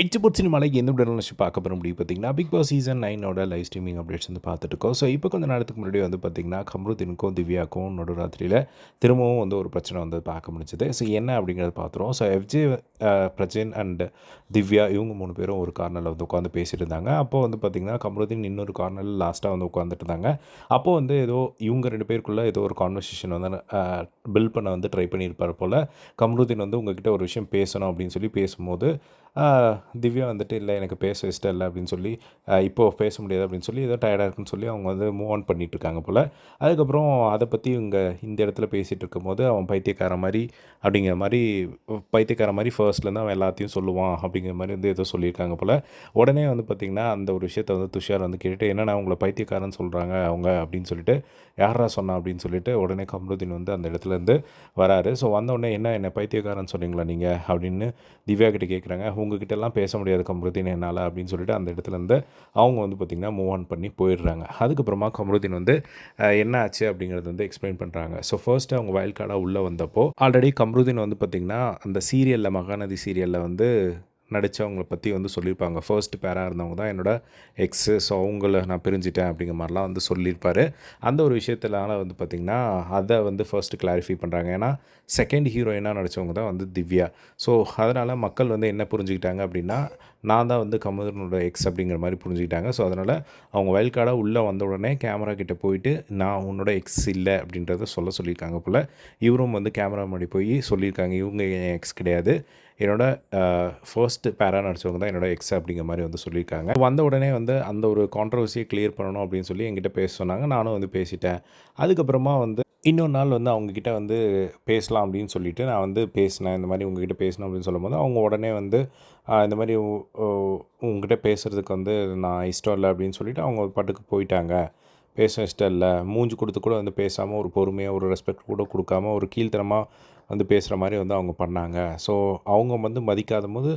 எச்சுபுட் சினிமாவில் எந்த விட நினச்சி பார்க்க போகிற முடியும் பார்த்தீங்கன்னா பிக் பாஸ் சீசன் நைனோட லைவ் ஸ்ட்ரீமிங் அப்டேட்ஸ் வந்து பார்த்துட்டு இருக்கோம். ஸோ இப்போ கொஞ்சம் நேரத்துக்கு முன்னாடி வந்து பார்த்தீங்கன்னா கம்ருதீனுக்கும் திவ்யாக்கும் நடுராத்திரியில் திரும்பவும் வந்து ஒரு பிரச்சனை வந்து பார்க்க முடிஞ்சது. ஸோ என்ன அப்படிங்கிறத பார்த்துருவோம். So FJ Prajan and Divya இவங்க மூணு பேரும் ஒரு கார்னரில் வந்து உட்காந்து பேசிட்டு இருந்தாங்க. அப்போ வந்து பார்த்திங்கன்னா கம்ருதீன் இன்னொரு கார்னரில் லாஸ்ட்டாக வந்து உட்காந்துட்டு இருந்தாங்க. அப்போது வந்து ஏதோ இவங்க ரெண்டு பேருக்குள்ளே ஏதோ ஒரு கான்வர்சேஷன் வந்து பில் பண்ண வந்து ட்ரை பண்ணியிருப்பார் போல். கம்ருதீன் வந்து உங்ககிட்ட ஒரு விஷயம் பேசணும் அப்படின்னு சொல்லி பேசும்போது திவ்யா வந்துட்டு இல்லை எனக்கு பேச இஷ்டம் இல்லை அப்படின்னு சொல்லி இப்போது இப்போ பேச முடியாது அப்படின்னு சொல்லி ஏதோ டயர்டாக இருக்குன்னு சொல்லி அவங்க வந்து மூவ் ஆன் பண்ணிட்டு இருக்காங்க போல். அதுக்கப்புறம் அதை பற்றி இவங்க இந்த இடத்துல பேசிகிட்டு இருக்கும்போது அவன் பைத்தியக்கார மாதிரி அப்படிங்கிற மாதிரி பைத்தியக்கார மாதிரி ஃபர்ஸ்ட்லேருந்து அவன் எல்லாத்தையும் சொல்லுவான் அப்படிங்கிற மாதிரி வந்து ஏதோ சொல்லியிருக்காங்க போல். உடனே வந்து பார்த்திங்கன்னா அந்த ஒரு விஷயத்தை வந்து துஷார் வந்து கேட்டுட்டு என்னென்னா உங்களை பைத்தியக்காரன்னு சொல்கிறாங்க அவங்க? அப்படின்னு சொல்லிட்டு யாரா சொன்னா? அப்படின்னு சொல்லிட்டு உடனே கம்ருதீன் வந்து அந்த இடத்துல இருந்து வராரு. ஸோ வந்தோடனே என்ன என்ன பைத்தியக்காரன் சொன்னீங்களா நீங்கள் அப்படின்னு திவ்யா கிட்ட கேட்குறாங்க உங்ககிட்ட எல்லாம் பேச முடியாது கம்ருதீன் என்னால் அப்படின்னு சொல்லிட்டு அந்த இடத்துலேருந்து அவங்க வந்து பார்த்திங்கன்னா மூவ் ஆன் பண்ணி போயிடுறாங்க. அதுக்கப்புறமா கமருதீன் வந்து என்ன ஆச்சு அப்படிங்கிறது வந்து எக்ஸ்பிளைன் பண்ணுறாங்க ஸோ ஃபர்ஸ்ட்டு அவங்க வயல் கார்டாக உள்ளே வந்தப்போ ஆல்ரெடி கம்ருதீன் வந்து பார்த்திங்கன்னா அந்த சீரியலில் மகாநதி சீரியலில் வந்து நடித்தவங்கள பற்றி வந்து சொல்லியிருப்பாங்க. ஃபர்ஸ்ட் பேராக இருந்தவங்க தான் என்னோட எக்ஸு ஸோ அவங்கள நான் பிரிஞ்சிட்டேன் அப்படிங்கிற மாதிரிலாம் வந்து சொல்லியிருப்பார். அந்த ஒரு விஷயத்தினால வந்து பார்த்திங்கன்னா அதை வந்து ஃபர்ஸ்ட் கிளாரிஃபை பண்ணுறாங்க ஏன்னா செகண்ட் ஹீரோயினாக நடித்தவங்க தான் வந்து திவ்யா. ஸோ அதனால் மக்கள் வந்து என்ன புரிஞ்சுக்கிட்டாங்க அப்படின்னா நான் தான் வந்து கமலனோட எக்ஸ் அப்படிங்கிற மாதிரி புரிஞ்சுக்கிட்டாங்க. ஸோ அதனால் அவங்க வயல் கார்டாக உள்ளே வந்த உடனே கேமரா கிட்ட போயிட்டு நான் உன்னோட எக்ஸ் இல்லை அப்படின்றத சொல்ல சொல்லியிருக்காங்க போல். இவரும் வந்து கேமரா முன்னாடி போய் சொல்லியிருக்காங்க. இவங்க என் எக்ஸ் கிடையாது. என்னோட ஃபர்ஸ்ட் பேரா நடிச்சவங்க தான் என்னோட எக்ஸ் அப்படிங்கிற மாதிரி வந்து சொல்லியிருக்காங்க. வந்த உடனே வந்து அந்த ஒரு கான்ட்ரவர்சியை கிளியர் பண்ணணும் அப்படின்னு சொல்லி என்கிட்ட பேச சொன்னாங்க. நானும் வந்து பேசிட்டேன். அதுக்கப்புறமா வந்து இன்னொரு நாள் வந்து அவங்கக்கிட்ட வந்து பேசலாம் அப்படின்னு சொல்லிட்டு நான் வந்து பேசினேன். இந்த மாதிரி உங்ககிட்ட பேசணும் அப்படின்னு சொல்லும்போது அவங்க உடனே வந்து இந்த மாதிரி உ- உங்ககிட்ட பேசுகிறதுக்கு வந்து நான் இஷ்டம் இல்லை அப்படின்னு சொல்லிட்டு அவங்க பாட்டுக்கு போயிட்டாங்க. பேச இஷ்டம் இல்லை மூஞ்சி கொடுத்து கூட வந்து பேசாமல் ஒரு பொறுமையாக ஒரு ரெஸ்பெக்ட் கூட கொடுக்காம ஒரு கீழ்த்தனமாக வந்து பேசுகிற மாதிரி வந்து அவங்க பண்ணாங்க. ஸோ அவங்க வந்து மதிக்காத போது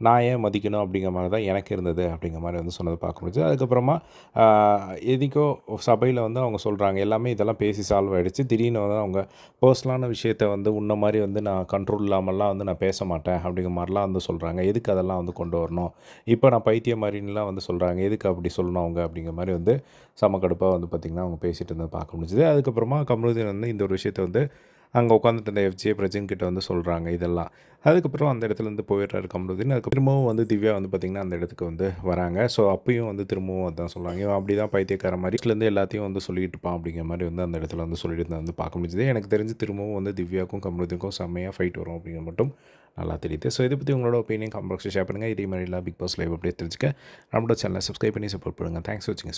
நான் ஏன் மதிக்கணும் அப்படிங்கிற மாதிரி தான் எனக்கு இருந்தது அப்படிங்கிற மாதிரி வந்து சொன்னதை பார்க்க முடிஞ்சது. அதுக்கப்புறமா எதுக்கோ சபையில் வந்து அவங்க சொல்கிறாங்க எல்லாமே இதெல்லாம் பேசி சால்வ் ஆகிடுச்சு திடீர்னு வந்து அவங்க பர்சனலான விஷயத்த வந்து உன்ன மாதிரி வந்து நான் கண்ட்ரோல் இல்லாமல்லாம் வந்து நான் பேச மாட்டேன் அப்படிங்கிற மாதிரிலாம் வந்து சொல்கிறாங்க எதுக்கு அதெல்லாம் வந்து கொண்டு வரணும்? இப்போ நான் பைத்திய மாதிரின்லாம் வந்து சொல்கிறாங்க எதுக்கு அப்படி சொல்லணும் அவங்க அப்படிங்கிற மாதிரி வந்து செம கடுப்பாக வந்து பார்த்திங்கன்னா அவங்க பேசிகிட்டு இருந்தது பார்க்க முடிஞ்சுது. அதுக்கப்புறமா கமருதீன் வந்து இந்த ஒரு விஷயத்தை வந்து அங்கே உட்காந்துட்டு இருந்த எஃப்ஜிஏ பிரஜன் கிட்ட வந்து சொல்கிறாங்க இதெல்லாம். அதுக்கப்புறம் அந்த இடத்துல இருந்து போயிடுறாரு கமருதீன் அதுக்கு திரும்பவும் வந்து திவ்யா வந்து பார்த்திங்கன்னா அந்த இடத்துக்கு வந்து வராங்க. ஸோ அப்பயும் வந்து திரும்பவும் அதான் சொல்கிறாங்க இவன் அப்படி தான் பைத்தியக்கார மாதிரி வீட்டிலேருந்து எல்லாத்தையும் வந்து சொல்லிட்டு இருப்பான் அப்படிங்கிற மாதிரி வந்து அந்த இடத்துல வந்து சொல்லிட்டு இருந்தால் வந்து பார்க்க முடிஞ்சது. எனக்கு தெரிஞ்சு திரும்பவும் வந்து திவ்யாக்கும் கமருதீனுக்கும் செம்மையாக ஃபைட் வரும் அப்படிங்கிற மட்டும் நல்லா தெரியுது. ஸோ இதை பற்றி உங்களோட ஒப்பீனியன் காம்பாக்ஸில் ஷேர் பண்ணுங்கள் இதே மாதிரி எல்லாம் பிக் பாஸ் லைவ் அப்படியே தெரிஞ்சுக்க. நம்மளோட சேனலை சப்ஸ்கிரைப் பண்ணி சப்போர்ட் பண்ணுங்கள் தேங்க்ஸ் வாட்சிங்